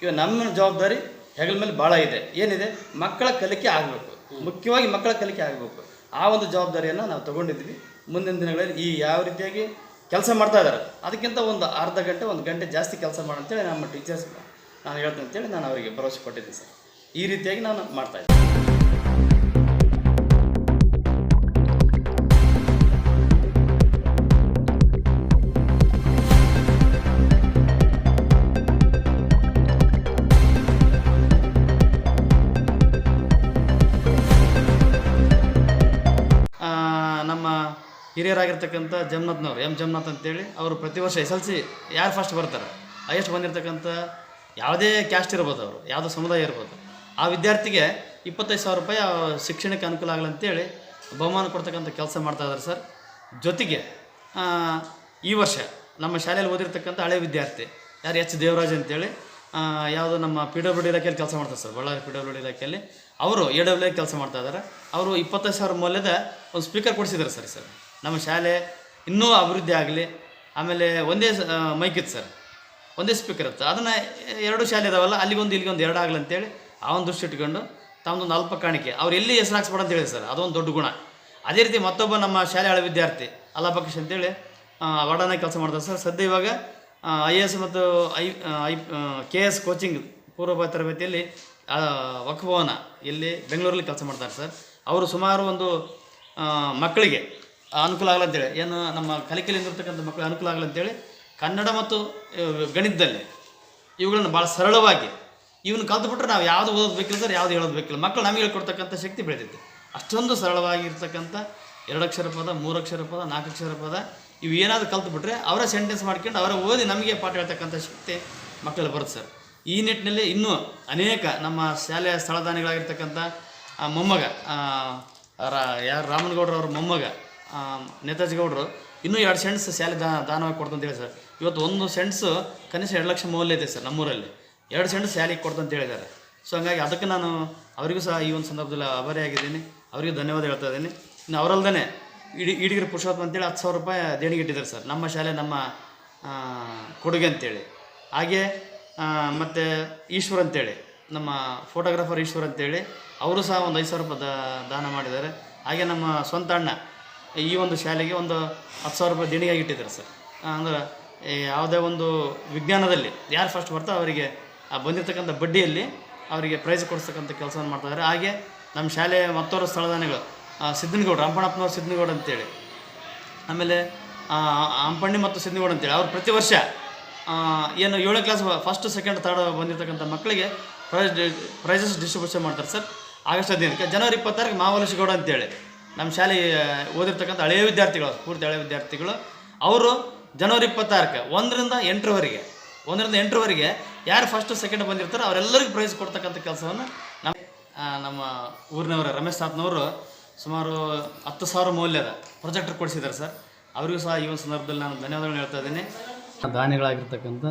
ಇವಾಗ ನಮ್ಮ ಜವಾಬ್ದಾರಿ ಹೆಗಲ ಮೇಲೆ ಭಾಳ ಇದೆ. ಏನಿದೆ? ಮಕ್ಕಳ ಕಲಿಕೆ ಆಗಬೇಕು. ಮುಖ್ಯವಾಗಿ ಮಕ್ಕಳ ಕಲಿಕೆ ಆಗಬೇಕು. ಆ ಒಂದು ಜವಾಬ್ದಾರಿಯನ್ನು ನಾವು ತಗೊಂಡಿದ್ವಿ ಮುಂದಿನ ದಿನಗಳಲ್ಲಿ ಈ ಯಾವ ರೀತಿಯಾಗಿ ಕೆಲಸ ಮಾಡ್ತಾ ಇದ್ದಾರೆ. ಅದಕ್ಕಿಂತ ಒಂದು ಅರ್ಧ ಗಂಟೆ, ಒಂದು ಗಂಟೆ ಜಾಸ್ತಿ ಕೆಲಸ ಮಾಡಂತೇಳಿ ನಮ್ಮ ಟೀಚರ್ಸ್ ನಾನು ಹೇಳ್ತೇನೆ ಅಂತೇಳಿ ನಾನು ಅವರಿಗೆ ಭರವಸೆ ಕೊಟ್ಟಿದ್ದೀನಿ ಸರ್. ಈ ರೀತಿಯಾಗಿ ನಾನು ಮಾಡ್ತಾ ಇದ್ದೆ ನಮ್ಮ ಹಿರಿಯರಾಗಿರ್ತಕ್ಕಂಥ ಜಮ್ನಾಥ್ನವ್ರು ಎಂ ಜಮ್ನಾಥ್ ಅಂತೇಳಿ, ಅವರು ಪ್ರತಿ ವರ್ಷ ಎಸ್ ಎಲ್ ಸಿ ಯಾರು ಫಸ್ಟ್ ಬರ್ತಾರೆ? ಹೈಯೆಸ್ಟ್ ಬಂದಿರತಕ್ಕಂಥ ಯಾವುದೇ ಕ್ಯಾಸ್ಟ್ ಇರ್ಬೋದು ಅವರು, ಯಾವುದೋ ಸಮುದಾಯ ಇರ್ಬೋದು. ಆ ವಿದ್ಯಾರ್ಥಿಗೆ ಇಪ್ಪತ್ತೈದು ಸಾವಿರ ರೂಪಾಯಿ ಶಿಕ್ಷಣಕ್ಕೆ ಅನುಕೂಲ ಆಗಲಿ ಅಂತೇಳಿ ಬಹುಮಾನ ಕೊಡ್ತಕ್ಕಂಥ ಕೆಲಸ ಮಾಡ್ತಾ ಇದ್ದಾರೆ ಸರ್. ಜೊತೆಗೆ ಈ ವರ್ಷ ನಮ್ಮ ಶಾಲೆಯಲ್ಲಿ ಓದಿರ್ತಕ್ಕಂಥ ಹಳೆ ವಿದ್ಯಾರ್ಥಿ, ಯಾರು ಎಚ್ ದೇವರಾಜ್ ಅಂತೇಳಿ ಯಾವುದು ನಮ್ಮ ಪಿ ಡಬ್ಲ್ಯೂ ಡಿ ಇಲಾಖೆಯಲ್ಲಿ ಕೆಲಸ ಮಾಡ್ತಾರೆ sir, Ballari P W D ಇಲಾಖೆಯಲ್ಲಿ. ಅವರು ಎ ಡಬ್ಲ್ಯೂ ಕೆಲಸ ಮಾಡ್ತಾ ಇದ್ದಾರೆ. ಅವರು ಇಪ್ಪತ್ತೈದು ಸಾವಿರ ಮೌಲ್ಯದ ಒಂದು ಸ್ಪೀಕರ್ ಕೊಡಿಸಿದ್ದಾರೆ ಸರ್ ಸರ್. ನಮ್ಮ ಶಾಲೆ ಇನ್ನೂ ಅಭಿವೃದ್ಧಿ ಆಗಲಿ, ಆಮೇಲೆ ಒಂದೇ ಮೈಕ್ ಇತ್ತು ಸರ್. ಒಂದೇ ಸ್ಪೀಕರ್ ಇರುತ್ತೆ. ಅದನ್ನು ಎರಡು ಶಾಲೆ ಇದಾವಲ್ಲ ಅಲ್ಲಿಗೊಂದು ಇಲ್ಲಿಗೊಂದು ಎರಡು ಆಗಲಿ ಅಂತೇಳಿ ಆ ಒಂದು ದೃಷ್ಟಿ ಇಟ್ಕೊಂಡು ತಮ್ಮದೊಂದು ಅಲ್ಪ ಕಾಣಿಕೆ ಅವ್ರು ಎಲ್ಲಿ ಹೆಸರು ಅಂತ ಹೇಳಿ ಸರ್, ಅದೊಂದು ದೊಡ್ಡ ಗುಣ. ಅದೇ ರೀತಿ ಮತ್ತೊಬ್ಬ ನಮ್ಮ ಶಾಲೆ ಹಳೆ ವಿದ್ಯಾರ್ಥಿ ಅಲ್ಲಾಬಕೇಶ್ ಅಂತೇಳಿ ವಾರ್ಡನಾಗಿ ಕೆಲಸ ಮಾಡ್ತಾರೆ ಸರ್. ಸದ್ಯ ಇವಾಗ ಐ ಎ ಎಸ್ ಮತ್ತು I I K S coaching ಪೂರ್ವ ತರಬೇತಿಯಲ್ಲಿ ವಕ್ಭವನ ಇಲ್ಲಿ ಬೆಂಗಳೂರಲ್ಲಿ ಕೆಲಸ ಮಾಡ್ತಾರೆ ಸರ್. ಅವರು ಸುಮಾರು ಒಂದು ಮಕ್ಕಳಿಗೆ ಅನುಕೂಲ ಆಗಲ್ಲ ಅಂತೇಳಿ, ಏನು ನಮ್ಮ ಕಲಿಕೆಯಲ್ಲಿ ಇರ್ತಕ್ಕಂಥ ಮಕ್ಕಳಿಗೆ ಅನುಕೂಲ ಆಗಲಂತೇಳಿ ಕನ್ನಡ ಮತ್ತು ಗಣಿತದಲ್ಲಿ ಇವುಗಳನ್ನು ಭಾಳ ಸರಳವಾಗಿ ಇವನ್ನ ಕಲ್ತ್ಬಿಟ್ರೆ ನಾವು ಯಾವುದು ಓದೋದು ಬೇಕಿಲ್ಲ ಸರ್ ಯಾವುದು ಹೇಳೋದು ಬೇಕಿಲ್ಲ ಮಕ್ಕಳು ನಮಗೆ ಹೇಳ್ಕೊಡ್ತಕ್ಕಂಥ ಶಕ್ತಿ ಬೆಳೆದಿದ್ದೆ ಅಷ್ಟೊಂದು ಸರಳವಾಗಿರ್ತಕ್ಕಂಥ ಎರಡಕ್ಷರ ಪದ ಮೂರಕ್ಷರ ಪದ ನಾಲ್ಕಕ್ಷರ ಪದ ಇವು ಏನಾದರೂ ಕಲ್ತ್ಬಿಟ್ರೆ ಅವರ ಸೆಂಟೆನ್ಸ್ ಮಾಡ್ಕೊಂಡು ಅವರ ಓದಿ ನಮಗೆ ಪಾಠ ಹೇಳ್ತಕ್ಕಂಥ ಶಕ್ತಿ ಮಕ್ಕಳಲ್ಲಿ ಬರುತ್ತೆ ಸರ್. ಈ ನಿಟ್ಟಿನಲ್ಲಿ ಇನ್ನೂ ಅನೇಕ ನಮ್ಮ ಶಾಲೆಯ ಸ್ಥಳದಾನಿಗಳಾಗಿರ್ತಕ್ಕಂಥ ಮೊಮ್ಮಗ ರಾ- ಯಾರು ರಾಮನಗೌಡ್ರವ್ರ ಮೊಮ್ಮಗ ಆ, ನೇತಾಜಿ ಗೌಡರು ಇನ್ನೂ ಎರಡು ಸೆಂಟ್ಸ್ ಶಾಲೆ ದಾ ದಾನವಾಗಿ ಕೊಡ್ತಂತ ಹೇಳಿ ಸರ್. ಇವತ್ತು ಒಂದು ಸೆಂಟ್ಸು ಕನಿಷ್ಠ ಎರಡು ಲಕ್ಷ ಮೌಲ್ಯ ಇದೆ ಸರ್ ನಮ್ಮೂರಲ್ಲಿ. ಎರಡು ಸೆಂಟ್ ಶಾಲೆಗೆ ಕೊಡ್ತಂತ ಹೇಳಿದ್ದಾರೆ. ಸೊ ಹಂಗಾಗಿ ಅದಕ್ಕೆ ನಾನು ಅವರಿಗೂ ಸಹ ಈ ಒಂದು ಸಂದರ್ಭದಲ್ಲಿ ಆಭಾರಿಯಾಗಿದ್ದೀನಿ ಅವರಿಗೂ ಧನ್ಯವಾದ ಹೇಳ್ತಾ ಇದ್ದೀನಿ. ಇನ್ನು ಅವರಲ್ದೇ ಇಡಿ, ಇಡಿಗಿರಿ ಪುರುಷೋತ್ತಮ ಅಂತೇಳಿ ಹತ್ತು ಸಾವಿರ ರೂಪಾಯಿ ದೇಣಿಗೆ ಇಟ್ಟಿದ್ದಾರೆ ಸರ್. ನಮ್ಮ ಶಾಲೆ, ನಮ್ಮ ಕೊಡುಗೆ ಅಂತೇಳಿ. ಹಾಗೆ ಮತ್ತು ಈಶ್ವರ್ ಅಂತೇಳಿ, ನಮ್ಮ ಫೋಟೋಗ್ರಾಫರ್ ಈಶ್ವರ್ ಅಂತೇಳಿ ಅವರು ಸಹ ಒಂದು ಐದು ಸಾವಿರ ರೂಪಾಯಿ ದಾನ ಮಾಡಿದ್ದಾರೆ. ಹಾಗೆ ನಮ್ಮ ಸ್ವಂತ ಅಣ್ಣ ಈ ಒಂದು ಶಾಲೆಗೆ ಒಂದು ಹತ್ತು ಸಾವಿರ ರೂಪಾಯಿ ದೇಣಿಗೆಯಾಗಿ ಇಟ್ಟಿದ್ದಾರೆ ಸರ್. ಅಂದ್ರೆ ಯಾವುದೇ ಒಂದು ವಿಜ್ಞಾನದಲ್ಲಿ, ಯಾರು ಫಸ್ಟ್ ಬರ್ತಾರೋ ಅವರಿಗೆ ಆ ಬಂದಿರತಕ್ಕಂಥ ಬಡ್ಡಿಯಲ್ಲಿ ಅವರಿಗೆ ಪ್ರೈಸ್ ಕೊಡಿಸ್ತಕ್ಕಂಥ ಕೆಲಸವನ್ನು ಮಾಡ್ತಾಯಿದ್ದಾರೆ ಹಾಗೆ ನಮ್ಮ ಶಾಲೆಯ ಮತ್ತೋರು ಸ್ಥಳದಾನಿಗಳು ಸಿದ್ದನಗೌಡ ರಂಪಣಪ್ಪನವ್ರು ಸಿದ್ದನಗೌಡ ಅಂತೇಳಿ. ಆಮೇಲೆ ಅಂಪಣ್ಣಿ ಮತ್ತು ಸಿದ್ದನಗೌಡ ಅಂತೇಳಿ. ಅವ್ರು ಪ್ರತಿ ವರ್ಷ ಏನು ಏಳನೇ ಕ್ಲಾಸ್ ಫಸ್ಟ್ ಸೆಕೆಂಡ್ ತರ್ಡ್ ಬಂದಿರತಕ್ಕಂಥ ಮಕ್ಕಳಿಗೆ ಪ್ರೈಸ್ ಪ್ರೈಸಸ್ ಡಿಸ್ಟ್ರಿಬ್ಯೂಷನ್ ಮಾಡ್ತಾರೆ ಸರ್. ಆಗಸ್ಟ್ ಹದಿನೈದಕ್ಕೆ, ಜನವರಿ ಇಪ್ಪತ್ತಾರಕ್ಕೆ ಮಹಾಬಲೇಶ್ವರಗೌಡ ಗೌಡ ಅಂತೇಳಿ. ನಮ್ಮ ಶಾಲೆ ಓದಿರ್ತಕ್ಕಂಥ ಹಳೆಯ ವಿದ್ಯಾರ್ಥಿಗಳು, ಪೂರ್ತಿ ಹಳೆಯ ವಿದ್ಯಾರ್ಥಿಗಳು. ಅವರು ಜನವರಿ ಇಪ್ಪತ್ತಾರಕ್ಕೆ ಒಂದರಿಂದ ಎಂಟರವರೆಗೆ ಒಂದರಿಂದ ಎಂಟರವರೆಗೆ ಯಾರು ಫಸ್ಟ್ ಸೆಕೆಂಡ್ ಬಂದಿರ್ತಾರೋ ಅವರೆಲ್ಲರಿಗೂ ಪ್ರೈಸ್ ಕೊಡ್ತಕ್ಕಂಥ ಕೆಲಸವನ್ನು ನಮ್ಮ ನಮ್ಮ ಊರಿನವರು ರಮೇಶ್ ಸಾತ್ನವರು ಸುಮಾರು ಹತ್ತು ಸಾವಿರ ಮೌಲ್ಯದ ಪ್ರೊಜೆಕ್ಟರ್ ಕೊಡಿಸಿದ್ದಾರೆ ಸರ್. ಅವರಿಗೂ ಸಹ ಈ ಒಂದು ಸಂದರ್ಭದಲ್ಲಿ ನಾನು ಧನ್ಯವಾದಗಳನ್ನ ಹೇಳ್ತಾ ಇದ್ದೀನಿ. ದಾನಿಗಳಾಗಿರ್ತಕ್ಕಂಥ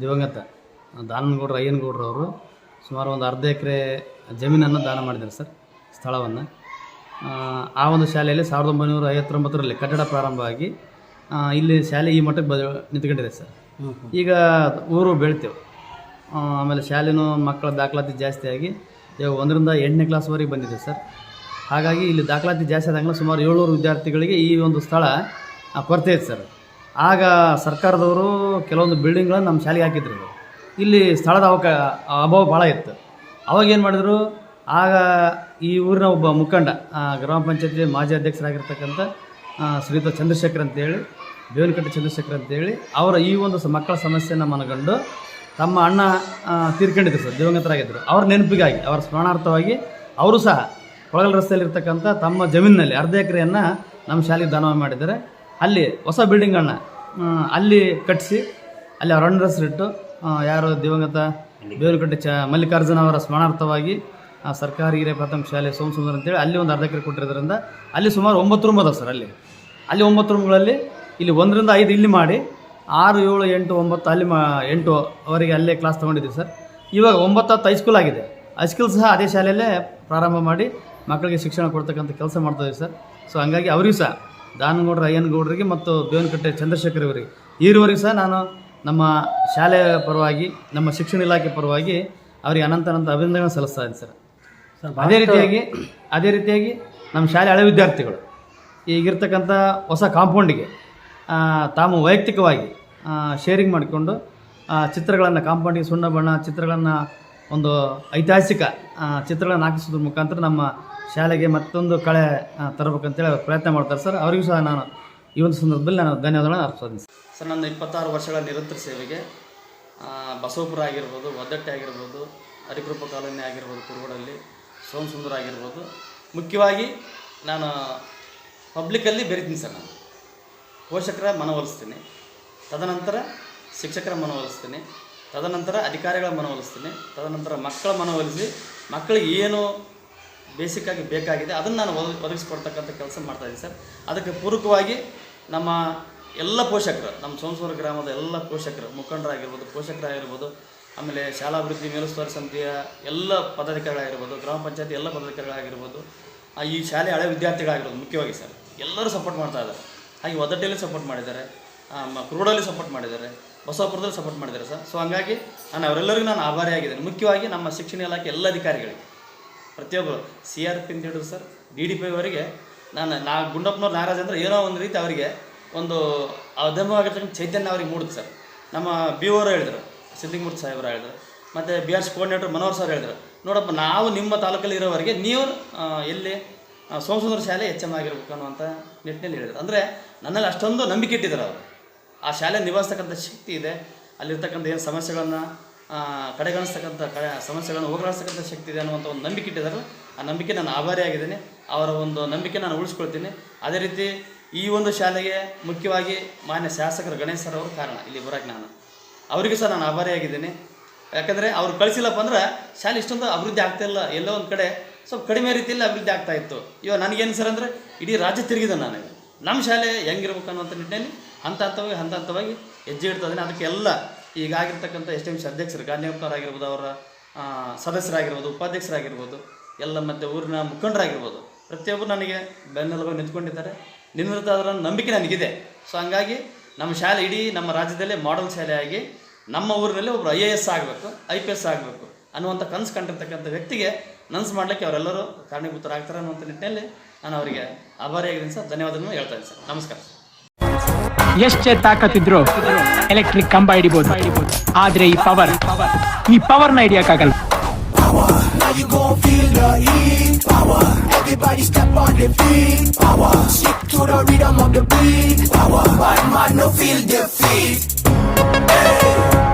ದಿವಂಗತ ದಾನನಗೌಡರು ಅಯ್ಯನಗೌಡರು ಅವರು ಸುಮಾರು ಒಂದು ಅರ್ಧ ಎಕರೆ ಜಮೀನನ್ನು ದಾನ ಮಾಡಿದ್ದಾರೆ ಸರ್ ಸ್ಥಳವನ್ನು. ಆ ಒಂದು ಶಾಲೆಯಲ್ಲಿ ಸಾವಿರದ ಒಂಬೈನೂರ ಐವತ್ತೊಂಬತ್ತರಲ್ಲಿ ಕಟ್ಟಡ ಪ್ರಾರಂಭ ಆಗಿ ಆ, ಇಲ್ಲಿ ಶಾಲೆ ಈ ಮಟ್ಟಕ್ಕೆ ಬದ ನಿಂತ್ಕೊಂಡಿದೆ ಸರ್. ಈಗ ಊರು ಬೆಳಿತೇವೆ. ಆಮೇಲೆ ಶಾಲೆನೂ ಮಕ್ಕಳ ದಾಖಲಾತಿ ಜಾಸ್ತಿ ಆಗಿ ಇವಾಗ ಒಂದರಿಂದ ಎಂಟನೇ ಕ್ಲಾಸ್ವರೆಗೆ ಬಂದಿದೆ ಸರ್. ಹಾಗಾಗಿ ಇಲ್ಲಿ ದಾಖಲಾತಿ ಜಾಸ್ತಿ ಆದಂಗೆ ಸುಮಾರು ಏಳ್ನೂರು ವಿದ್ಯಾರ್ಥಿಗಳಿಗೆ ಈ ಒಂದು ಸ್ಥಳ ಕೊರತೆ ಇತ್ತು ಸರ್. ಆಗ ಸರ್ಕಾರದವರು ಕೆಲವೊಂದು ಬಿಲ್ಡಿಂಗ್ಗಳನ್ನು ನಮ್ಮ ಶಾಲೆಗೆ ಹಾಕಿದ್ರು. ಇಲ್ಲಿ ಸ್ಥಳದ ಅವಕಾ ಅಭಾವ ಭಾಳ ಇತ್ತು. ಅವಾಗ ಏನು ಮಾಡಿದ್ರು? ಆಗ ಈ ಊರಿನ ಒಬ್ಬ ಮುಖಂಡ ಗ್ರಾಮ ಪಂಚಾಯತಿ ಮಾಜಿ ಅಧ್ಯಕ್ಷರಾಗಿರ್ತಕ್ಕಂಥ ಶ್ರೀಯುತ ಚಂದ್ರಶೇಖರ್ ಅಂತೇಳಿ ಬೇವನಕಟ್ಟೆ ಚಂದ್ರಶೇಖರ್ ಅಂತೇಳಿ ಅವರ ಈ ಒಂದು ಸ ಮಕ್ಕಳ ಸಮಸ್ಯೆಯನ್ನು ಮನಗಂಡು ತಮ್ಮ ಅಣ್ಣ ತೀರ್ಕೊಂಡಿದ್ರು ಸರ್ ದಿವಂಗತರಾಗಿದ್ದರು ಅವ್ರ ನೆನಪಿಗಾಗಿ ಅವರ ಸ್ಮರಣಾರ್ಥವಾಗಿ ಅವರು ಸಹ ಕೊಳಗಲ್ ರಸ್ತೆಯಲ್ಲಿರ್ತಕ್ಕಂಥ ತಮ್ಮ ಜಮೀನಿನಲ್ಲಿ ಅರ್ಧ ಎಕರೆಯನ್ನು ನಮ್ಮ ಶಾಲೆಗೆ ದಾನ ಮಾಡಿದ್ದಾರೆ. ಅಲ್ಲಿ ಹೊಸ ಬಿಲ್ಡಿಂಗನ್ನು ಅಲ್ಲಿ ಕಟ್ಟಿಸಿ ಅಲ್ಲಿ ಅವ್ರ ಹೆಸರಿಟ್ಟು ಯಾರು ದಿವಂಗತ ಬೇವನಕಟ್ಟೆ ಚ ಮಲ್ಲಿಕಾರ್ಜುನ ಅವರ ಸ್ಮರಣಾರ್ಥವಾಗಿ ಸರ್ಕಾರಿ ಹಿರಿಯ ಪ್ರಾಥಮಿಕ ಶಾಲೆ ಸೋಮಸುಂದರ್ ಅಂತೇಳಿ ಅಲ್ಲಿ ಒಂದು ಅರ್ಧ ಎಕರೆ ಕೊಟ್ಟಿರೋದ್ರಿಂದ ಅಲ್ಲಿ ಸುಮಾರು ಒಂಬತ್ತು ರೂಮ್ ಅದಾವೆ ಸರ್ ಅಲ್ಲಿ. ಅಲ್ಲಿ ಒಂಬತ್ತು ರೂಮ್ಗಳಲ್ಲಿ ಇಲ್ಲಿ ಒಂದರಿಂದ ಐದು ಇಲ್ಲಿ ಮಾಡಿ ಆರು, ಏಳು, ಎಂಟು, ಒಂಬತ್ತು ಅಲ್ಲಿ ಮಾ ಎಂಟುವರೆಗೆ ಅಲ್ಲೇ ಕ್ಲಾಸ್ ತೊಗೊಂಡಿದ್ದೀವಿ ಸರ್. ಇವಾಗ ಒಂಬತ್ತು ಹತ್ತು ಹೈಸ್ಕೂಲ್ ಆಗಿದೆ. ಹೈಸ್ಕೂಲ್ ಸಹ ಅದೇ ಶಾಲೆಯಲ್ಲೇ ಪ್ರಾರಂಭ ಮಾಡಿ ಮಕ್ಕಳಿಗೆ ಶಿಕ್ಷಣ ಕೊಡ್ತಕ್ಕಂಥ ಕೆಲಸ ಮಾಡ್ತಾಯಿದ್ದೀವಿ ಸರ್. ಸೊ ಹಂಗಾಗಿ ಅವರಿಗೂ ಸಹ ದಾನಗೌಡ್ರ ಅಯ್ಯನಗೌಡರಿಗೆ ಮತ್ತು ದೇವನಕಟ್ಟೆ ಚಂದ್ರಶೇಖರ್ ಅವರಿಗೆ ಈರುವರೆಗೂ ಸಹ ನಾನು ನಮ್ಮ ಶಾಲೆಯ ಪರವಾಗಿ, ನಮ್ಮ ಶಿಕ್ಷಣ ಇಲಾಖೆ ಪರವಾಗಿ ಅವರಿಗೆ ಅನಂತ ಅನಂತ ಅಭಿನಂದನೆ ಸಲ್ಲಿಸ್ತಾ ಇದ್ದೀನಿ ಸರ್. ಅದೇ ರೀತಿಯಾಗಿ ಅದೇ ರೀತಿಯಾಗಿ ನಮ್ಮ ಶಾಲೆ ಹಳೆ ವಿದ್ಯಾರ್ಥಿಗಳು ಈಗಿರ್ತಕ್ಕಂಥ ಹೊಸ ಕಾಂಪೌಂಡಿಗೆ ಆ, ತಾವು ವೈಯಕ್ತಿಕವಾಗಿ ಶೇರಿಂಗ್ ಮಾಡಿಕೊಂಡು ಚಿತ್ರಗಳನ್ನು ಕಾಂಪೌಂಡಿಗೆ ಸುಣ್ಣ ಬಣ್ಣ ಚಿತ್ರಗಳನ್ನು ಒಂದು ಐತಿಹಾಸಿಕ ಚಿತ್ರಗಳನ್ನು ಹಾಕಿಸೋದ್ರ ಮುಖಾಂತರ ನಮ್ಮ ಶಾಲೆಗೆ ಮತ್ತೊಂದು ಕಳೆ ತರಬೇಕಂತೇಳಿ ಅವ್ರು ಪ್ರಯತ್ನ ಮಾಡ್ತಾರೆ. ಸರ್ ಅವರಿಗೂ ಸಹ ನಾನು ಈ ಒಂದು ಸಂದರ್ಭದಲ್ಲಿ ನಾನು ಧನ್ಯವಾದಗಳನ್ನು ಅರ್ಪಿಸ್ತೀನಿ. ಸರ್ ಸರ್ ನನ್ನ ಇಪ್ಪತ್ತಾರು ವರ್ಷಗಳ ನಿರಂತರ ಸೇವೆಗೆ ಬಸವಪುರ ಆಗಿರ್ಬೋದು ಒದ್ದಟ್ಟೆ ಆಗಿರ್ಬೋದು ಹರಿಕೃಪ ಕಾಲೋನಿ ಆಗಿರ್ಬೋದು ಕುರುಗೋಡಲ್ಲಿ ಸೋಮಸುಂದರ ಆಗಿರ್ಬೋದು. ಮುಖ್ಯವಾಗಿ ನಾನು ಪಬ್ಲಿಕಲ್ಲಿ ಬೆರಿತೀನಿ ಸರ್ ನಾನು. ಪೋಷಕರ ಮನವೊಲಿಸ್ತೀನಿ. ತದನಂತರ ಶಿಕ್ಷಕರ ಮನವೊಲಿಸ್ತೀನಿ. ತದನಂತರ ಅಧಿಕಾರಿಗಳ ಮನವೊಲಿಸ್ತೀನಿ. ತದನಂತರ ಮಕ್ಕಳ ಮನವೊಲಿಸಿ, ಮಕ್ಕಳಿಗೆ ಏನು ಬೇಸಿಕ್ಕಾಗಿ ಬೇಕಾಗಿದೆ ಅದನ್ನು ನಾನು ಒದಗಿ, ಒದಗಿಸ್ಕೊಡ್ತಕ್ಕಂಥ ಕೆಲಸ ಮಾಡ್ತಾಯಿದ್ದೀನಿ ಸರ್. ಅದಕ್ಕೆ ಪೂರಕವಾಗಿ ನಮ್ಮ ಎಲ್ಲ ಪೋಷಕರು, ನಮ್ಮ ಸೋಮಸೂರು ಗ್ರಾಮದ ಎಲ್ಲ ಪೋಷಕರು, ಮುಖಂಡರಾಗಿರ್ಬೋದು, ಪೋಷಕರಾಗಿರ್ಬೋದು ಆಮೇಲೆ ಶಾಲಾಭಿವೃದ್ಧಿ ಮೇಲುಸ್ತುವಾರಿ ಸಮಿತಿಯ ಎಲ್ಲ ಪದಾಧಿಕಾರಿಗಳಾಗಿರ್ಬೋದು, ಗ್ರಾಮ ಪಂಚಾಯತಿ ಎಲ್ಲ ಪದಾಧಿಕಾರಿಗಳಾಗಿರ್ಬೋದು ಈ ಶಾಲೆ ಹಳೆ ವಿದ್ಯಾರ್ಥಿಗಳಾಗಿರ್ಬೋದು ಮುಖ್ಯವಾಗಿ ಸರ್, ಎಲ್ಲರೂ ಸಪೋರ್ಟ್ ಮಾಡ್ತಾ ಇದ್ದಾರೆ. ಹಾಗೆ ಒದ್ದಟ್ಟೆಯಲ್ಲಿ ಸಪೋರ್ಟ್ ಮಾಡಿದ್ದಾರೆ ಕುರುಡಲ್ಲಿ ಸಪೋರ್ಟ್ ಮಾಡಿದ್ದಾರೆ, ಬಸವಪುರದಲ್ಲಿ ಸಪೋರ್ಟ್ ಮಾಡಿದ್ದಾರೆ ಸರ್. ಸೊ ಹಂಗಾಗಿ ನಾನು ಅವರೆಲ್ಲರಿಗೂ ನಾನು ಆಭಾರಿಯಾಗಿದ್ದೇನೆ ಮುಖ್ಯವಾಗಿ ನಮ್ಮ ಶಿಕ್ಷಣ ಇಲಾಖೆ ಎಲ್ಲ ಅಧಿಕಾರಿಗಳಿಗೆ, ಪ್ರತಿಯೊಬ್ಬರು, ಸಿ ಆರ್ ಪಿ ಅಂತ ಹೇಳಿದ್ರು ಸರ್, ಡಿ ಡಿ ಪಿ ಅವರಿಗೆ, ನಾನು ನಾ, ಗುಂಡಪ್ಪನವ್ರು ನಾಗರಾಜ್ ಅಂದರೆ ಏನೋ ಒಂದು ರೀತಿ ಅವರಿಗೆ ಒಂದು ಅಧಮವಾಗಿರ್ತಕ್ಕಂಥ ಚೈತನ್ಯ ಅವ್ರಿಗೆ ಮೂಡುತ್ತೆ ಸರ್. ನಮ್ಮ ಬಿ ಓರು ಹೇಳಿದ್ರು ಸಿದ್ದಿಮೂರ್ತಿ ಸಾಹೇಬರು ಹೇಳಿದ್ರು. ಮತ್ತು B R C coordinator Manohar sir ಹೇಳಿದ್ರು. ನೋಡಪ್ಪ, ನಾವು ನಿಮ್ಮ ತಾಲೂಕಲ್ಲಿ ಇರೋವರೆಗೆ ನೀವು ಎಲ್ಲಿ ಸೋಮಸುಂದರ ಶಾಲೆ ಎಚ್ ಎಂ ಆಗಿರ್ಬೇಕು ಅನ್ನುವಂಥ ನಿಟ್ಟಿನಲ್ಲಿ ಹೇಳಿದ್ರು. ಅಂದರೆ ನನ್ನಲ್ಲಿ ಅಷ್ಟೊಂದು ನಂಬಿಕೆ ಇಟ್ಟಿದ್ದಾರೆ ಅವರು. ಆ ಶಾಲೆ ನಿಭಾಯಿಸ್ತಕ್ಕಂಥ ಶಕ್ತಿ ಇದೆ. ಅಲ್ಲಿರ್ತಕ್ಕಂಥ ಏನು ಸಮಸ್ಯೆಗಳನ್ನು ಕಡೆಗಣಿಸ್ತಕ್ಕಂಥ ಕಡೆ, ಸಮಸ್ಯೆಗಳನ್ನು ಹೋಗಲಾಡಿಸ್ತಕ್ಕಂಥ ಶಕ್ತಿ ಇದೆ ಅನ್ನುವಂಥ ಒಂದು ನಂಬಿಕೆ ಇಟ್ಟಿದ್ದಾರೆ. ಆ ನಂಬಿಕೆ ನಾನು ಆಭಾರಿಯಾಗಿದ್ದೀನಿ ಅವರ ಒಂದು ನಂಬಿಕೆ ನಾನು ಉಳಿಸ್ಕೊಳ್ತೀನಿ. ಅದೇ ರೀತಿ ಈ ಒಂದು ಶಾಲೆಗೆ ಮುಖ್ಯವಾಗಿ ಮಾನ್ಯ ಶಾಸಕರು ಗಣೇಶ್ ಸರ್ ಅವರು ಕಾರಣ. ಇಲ್ಲಿ ಬರೋಕ್ಕೆ ನಾನು. ಅವರಿಗೂ ಸಹ ನಾನು ಆಭಾರಿಯಾಗಿದ್ದೀನಿ ಯಾಕಂದರೆ ಅವ್ರು ಕಳಿಸಿಲ್ಲಪ್ಪ ಅಂದ್ರೆ ಶಾಲೆ ಇಷ್ಟೊಂದು ಅಭಿವೃದ್ಧಿ ಆಗ್ತಾಯಿಲ್ಲ ಎಲ್ಲೋ ಒಂದು ಕಡೆ ಸ್ವಲ್ಪ ಕಡಿಮೆ ರೀತಿಯಲ್ಲಿ ಅಭಿವೃದ್ಧಿ ಆಗ್ತಾ ಇತ್ತು. ಇವಾಗ ನನಗೇನು ಸರ್ ಅಂದರೆ ಇಡೀ ರಾಜ್ಯ ತಿರುಗಿದೆ ನಾನು ನಮ್ಮ ಶಾಲೆ ಹೆಂಗಿರ್ಬೇಕು ಅನ್ನೋಂಥ ನಿಟ್ಟಿನಲ್ಲಿ ಹಂತ ಹಂತವಾಗಿ ಹಂತ ಹಂತವಾಗಿ ಹೆಜ್ಜೆ ಇಡ್ತದೆ ಅದಕ್ಕೆಲ್ಲ ಈಗಾಗಿರ್ತಕ್ಕಂಥ ಎಸ್ ಟಿ ಎಂ ಸಿ ಅಧ್ಯಕ್ಷರು ಗಾಂಧಿಯಪ್ಪನವರಾಗಿರ್ಬೋದು ಅವರ ಸದಸ್ಯರಾಗಿರ್ಬೋದು, ಉಪಾಧ್ಯಕ್ಷರಾಗಿರ್ಬೋದು, ಎಲ್ಲ ಮತ್ತು ಊರಿನ ಮುಖಂಡರಾಗಿರ್ಬೋದು, ಪ್ರತಿಯೊಬ್ಬರು ನನಗೆ ಬೆನ್ನೆಲುಬಾಗಿ ನಿಂತ್ಕೊಂಡಿದ್ದಾರೆ. ಅದರ ನಂಬಿಕೆ ನನಗಿದೆ. ಸೊ ಹಂಗಾಗಿ ನಮ್ಮ ಶಾಲೆ ಇಡೀ ನಮ್ಮ ರಾಜ್ಯದಲ್ಲೇ ಮಾಡೆಲ್ ಶಾಲೆಯಾಗಿ ನಮ್ಮ ಊರಿನಲ್ಲಿ ಒಬ್ಬರು ಐ ಎ ಎಸ್ ಆಗಬೇಕು ಐ ಪಿ ಎಸ್ ಆಗಬೇಕು ಅನ್ನುವಂಥ ಕನಸು ಕಂಡಿರ್ತಕ್ಕಂಥ ವ್ಯಕ್ತಿಗೆ ನನಸು ಮಾಡಲಿಕ್ಕೆ ಅವರೆಲ್ಲರೂ ಕಾರಣೀಭೂತರಾಗ್ತಾರೆ ಅನ್ನುವಂಥ ನಿಟ್ಟಿನಲ್ಲಿ ನಾನು ಅವರಿಗೆ ಆಭಾರಿಯಾಗಿದ್ದೀನಿ ಸರ್. ಧನ್ಯವಾದಗಳನ್ನು ಹೇಳ್ತಾ ಇದ್ದೀನಿ ಸರ್. ನಮಸ್ಕಾರ ಎಷ್ಟೇ ತಾಕತ್ತಿದ್ರು? ಎಲೆಕ್ಟ್ರಿಕ್ ಕಂಬ ಹಿಡಿಬಹುದು ಆದ್ರೆ ಈ ಪವರ್ ಈ ಪವರ್ನ ಹಿಡಿಯಕ್ಕಾಗಲ್ಲ. Everybody step on the feet. Power. Stick to the rhythm of the beat. Power. Bad man no feel defeat. Hey.